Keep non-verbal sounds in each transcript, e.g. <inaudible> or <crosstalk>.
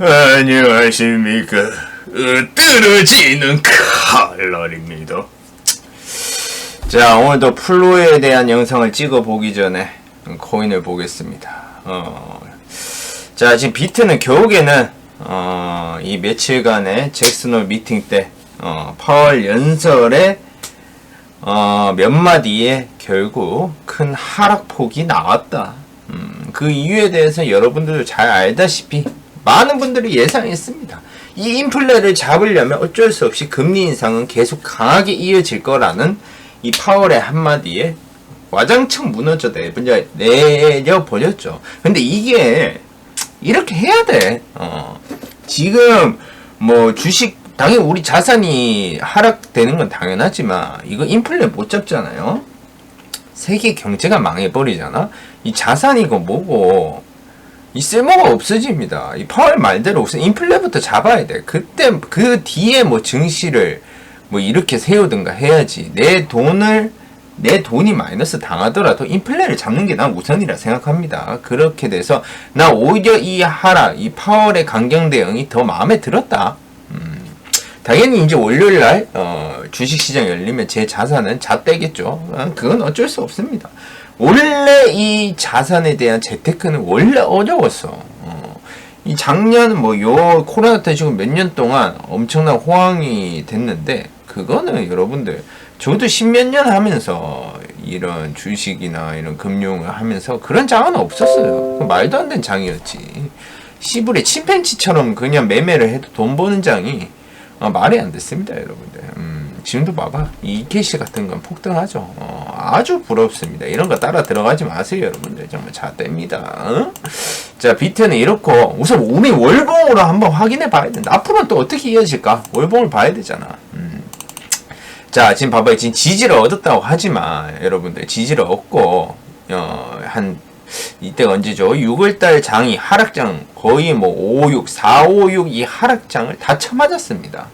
안녕하십니까. 어, 떨어지는 칼날입니다. 자, 오늘도 플로에 대한 영상을 찍어 보기 전에 코인을 보겠습니다. 어, 자, 지금 비트는 결국에는 어, 이 며칠간의 잭슨홀 미팅 때 어, 파월 연설에 어, 몇 마디에 결국 큰 하락폭이 나왔다. 음, 그 이유에 대해서 여러분들도 잘 알다시피 많은 분들이 예상했습니다. 이 인플레를 잡으려면 어쩔 수 없이 금리 인상은 계속 강하게 이어질 거라는 이 파월의 한마디에 와장창 무너져 내버려, 내려 버렸죠. 근데 이게 이렇게 해야 돼. 어. 지금 뭐 주식 당연히 우리 자산이 하락되는 건 당연하지만 이거 인플레 못 잡잖아요. 세계 경제가 망해버리잖아. 이 자산이고 뭐고 이 쓸모가 없어집니다. 이 파월 말대로 없어 인플레부터 잡아야 돼. 그때 그 뒤에 뭐 증시를 뭐 이렇게 세우든가 해야지. 내 돈을 내 돈이 마이너스 당하더라도 인플레를 잡는 게 난 우선이라 생각합니다. 그렇게 돼서 나 오히려 이 하락, 이 파월의 강경 대응이 더 마음에 들었다. 음, 당연히 이제 월요일 날 어, 주식시장 열리면 제 자산은 잣대겠죠. 어, 그건 어쩔 수 없습니다. 원래 이 자산에 대한 재테크는 원래 어려웠어. 어, 이 작년 뭐 요 코로나 때 지금 몇 년 동안 엄청난 호황이 됐는데 그거는 여러분들 저도 십몇 년 하면서 이런 주식이나 이런 금융을 하면서 그런 장은 없었어요. 말도 안 되는 장이었지. 시불에 침팬지처럼 그냥 매매를 해도 돈 버는 장이 어, 말이 안 됐습니다, 여러분들. 음, 지금도 봐봐. 이 캐시 같은 건 폭등하죠. 어, 아주 부럽습니다. 이런 거 따라 들어가지 마세요, 여러분들. 정말 잣됩니다. 어? 자, 비트는 이렇고, 우선 우리 월봉으로 한번 확인해 봐야 된다. 앞으로는 또 어떻게 이어질까? 월봉을 봐야 되잖아. 음. 자, 지금 봐봐요. 지금 지지를 얻었다고 하지만, 여러분들, 지지를 얻고, 어, 한, 이때가 언제죠? 6월달 장이 하락장 거의 뭐 5, 6, 4, 5, 6 이 하락장을 다 쳐맞았습니다.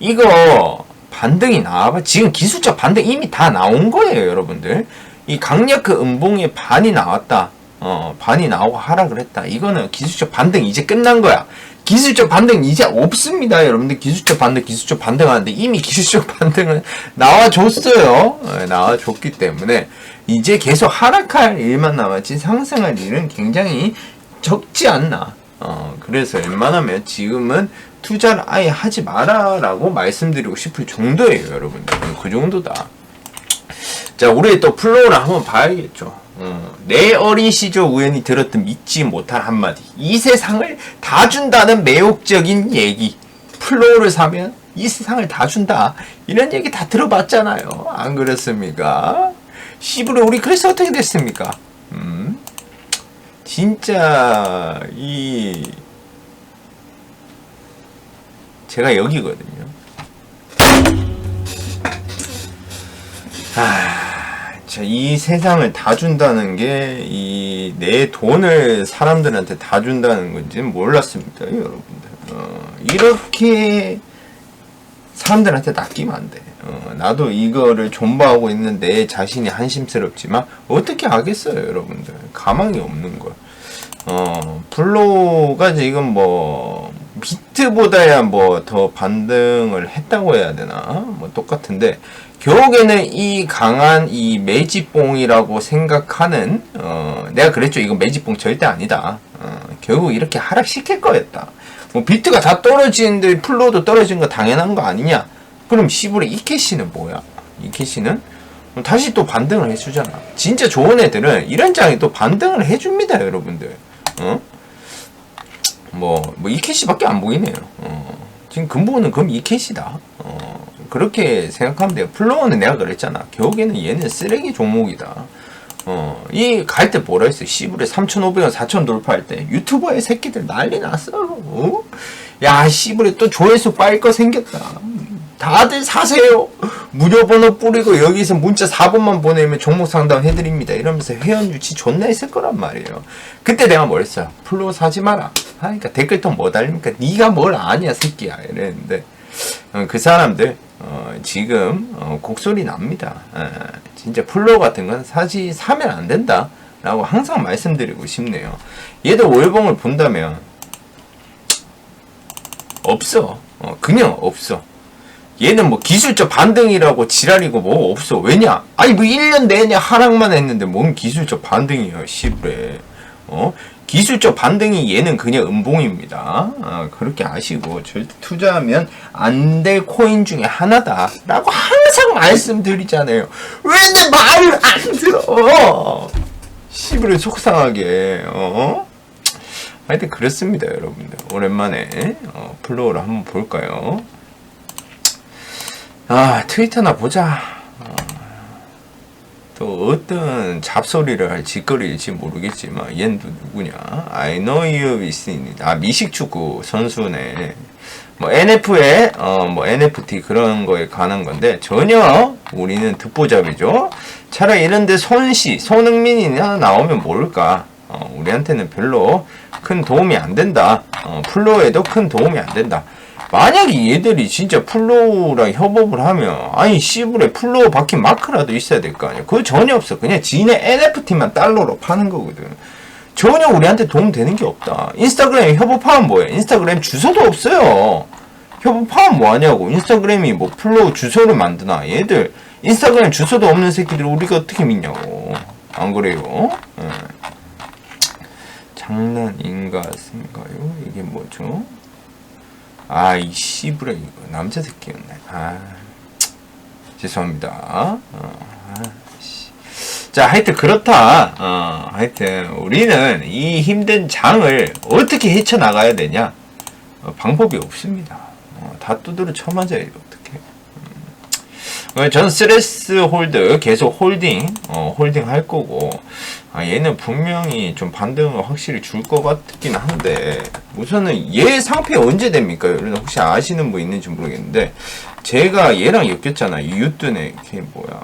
이거 반등이 나와봐. 지금 기술적 반등 이미 다 나온 거예요, 여러분들. 이 강력 그 음봉의 반이 나왔다. 어, 반이 나오고 하락을 했다. 이거는 기술적 반등 이제 끝난 거야. 기술적 반등 이제 없습니다, 여러분들. 기술적 반등, 기술적 반등하는데 이미 기술적 <laughs> 반등은 나와줬어요. 어, 나와줬기 때문에 이제 계속 하락할 일만 남았지 상승할 일은 굉장히 적지 않나. 어, 그래서 웬만하면 지금은 투자를 아예 하지 마라라고 말씀드리고 싶을 정도예요, 여러분들. 그 정도다. 자, 우리 또 플로우를 한번 봐야겠죠. 어, 내 어린 시절 우연히 들었던 믿지 못할 한마디. 이 세상을 다 준다는 매혹적인 얘기. 플로우를 사면 이 세상을 다 준다. 이런 얘기 다 들어봤잖아요. 안 그렇습니까? 시부로 우리 그래서 어떻게 됐습니까? 음, 진짜 이 제가 여기거든요. 아, 자, 이 세상을 다 준다는 게 이 내 돈을 사람들한테 다 준다는 건지는 몰랐습니다, 여러분들. 어, 이렇게 사람들한테 낚이면 안 돼. 어, 나도 이거를 존버하고 있는 내 자신이 한심스럽지만 어떻게 하겠어요, 여러분들. 가망이 없는 걸. 어, 플로우가 지금 뭐 비트보다야 뭐 더 반등을 했다고 해야 되나? 뭐 똑같은데 결국에는 이 강한 이 매지뽕이라고 생각하는 어, 내가 그랬죠. 이거 매지뽕 절대 아니다. 어, 결국 이렇게 하락시킬 거였다. 뭐 비트가 다 떨어지는데 플로우도 떨어진 거 당연한 거 아니냐? 그럼 시불의 이캐시는 뭐야? 이 캐시는 다시 또 반등을 해주잖아. 진짜 좋은 애들은 이런 장에 또 반등을 해줍니다, 여러분들. 어? 뭐, 뭐, 이캐시밖에 안 보이네요. 어. 지금 근본은 그럼 이캐시다. 어. 그렇게 생각하면 돼요. 플로우는 내가 그랬잖아. 결국에는 얘는 쓰레기 종목이다. 어, 이 갈 때 뭐라 했어? 시불에 3,500원, 4,000 돌파할 때 유튜버의 새끼들 난리 났어. 어? 야, 시불에 또 조회수 빠질 거 생겼다. 다들 사세요. 무료 번호 뿌리고 여기서 문자 4번만 보내면 종목 상담 해드립니다. 이러면서 회원 유치 존나 했을 거란 말이에요. 그때 내가 뭘 했어요? 플로 사지 마라. 아, 그러니까 댓글통 뭐 달립니까? 네가 뭘 아냐 새끼야. 이랬는데 어, 그 사람들 어, 지금 어, 곡소리 납니다. 에, 진짜 플로 같은 건 사지 사면 안 된다. 라고 항상 말씀드리고 싶네요. 얘도 월봉을 본다면 없어. 어, 그냥 없어. 얘는 뭐 기술적 반등이라고 지랄이고 뭐 없어. 왜냐? 아니 뭐 1년 내내 하락만 했는데 뭔 기술적 반등이야, 씨부레. 어? 기술적 반등이 얘는 그냥 음봉입니다. 아, 그렇게 아시고 절대 투자하면 안 될 코인 중에 하나다라고 항상 말씀드리잖아요. 왜 내 말을 안 들어? 씨부레 속상하게 어? 하여튼 그렇습니다, 여러분들. 오랜만에 어, 플로우를 한번 볼까요? 아, 트위터나 보자. 어, 또 어떤 잡소리를 할 짓거리일지 모르겠지만 또 누구냐? I know you 미신 아 미식축구 선수네. 뭐 NF에 어 뭐 NFT 그런 거에 관한 건데 전혀 우리는 듣보잡이죠. 차라리 이런데 손씨 손흥민이나 나오면 모를까. 어, 우리한테는 별로 큰 도움이 안 된다. 어, 플로에도 큰 도움이 안 된다. 만약에 얘들이 진짜 플로우랑 협업을 하면 아니 씨불에 플로우 박힌 마크라도 있어야 될 거 아니야 그거 전혀 없어. 그냥 지네 NFT만 달러로 파는 거거든. 전혀 우리한테 도움 되는 게 없다. 인스타그램 협업하면 뭐해? 인스타그램 주소도 없어요. 협업하면 뭐하냐고. 인스타그램이 뭐 플로우 주소를 만드나? 얘들 인스타그램 주소도 없는 새끼들 우리가 어떻게 믿냐고. 안 그래요? 예. 장난인가 쓴가요? 이게 뭐죠 아, 이 씨부레 이거 남자 새끼였네. 아, 죄송합니다. 어, 아, 씨. 자, 하여튼 그렇다. 어, 하여튼 우리는 이 힘든 장을 어떻게 헤쳐나가야 되냐? 어, 방법이 없습니다. 어, 다 두드려 쳐맞아야 어떻게? 음. 전 스트레스 홀드 계속 홀딩, 어, 홀딩 할 거고, 아, 얘는 분명히 좀 반등을 확실히 줄 것 같긴 한데, 우선은 얘 상패 언제 됩니까? 여러분 혹시 아시는 분 있는지 모르겠는데, 제가 얘랑 엮였잖아. 유뚜네, 걔 뭐야.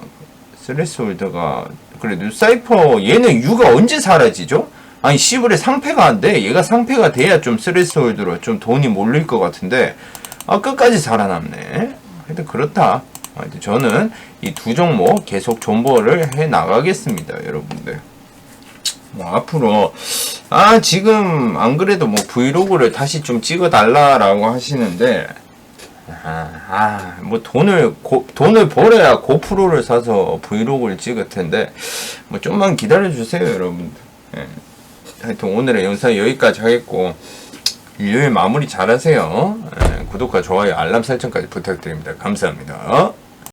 스트레스 홀더가, 그래, 뉴사이퍼, 얘는 유가 언제 사라지죠? 아니, 시블에 상패가 안 돼. 얘가 상패가 돼야 좀 스트레스 홀더로 좀 돈이 몰릴 것 같은데, 아, 끝까지 살아남네. 하여튼 그렇다. 하여튼 저는 이 두 종목 계속 존버를 해 나가겠습니다, 여러분들. 뭐 앞으로 아 지금 안 그래도 뭐 브이로그를 다시 좀 찍어 달라라고 하시는데 아뭐 돈을 고, 돈을 벌어야 고프로를 사서 브이로그를 찍을 텐데 뭐 좀만 기다려 주세요 여러분들 예. 하여튼 오늘의 영상 여기까지 하겠고 일요일 마무리 잘하세요 예. 구독과 좋아요 알람 설정까지 부탁드립니다 감사합니다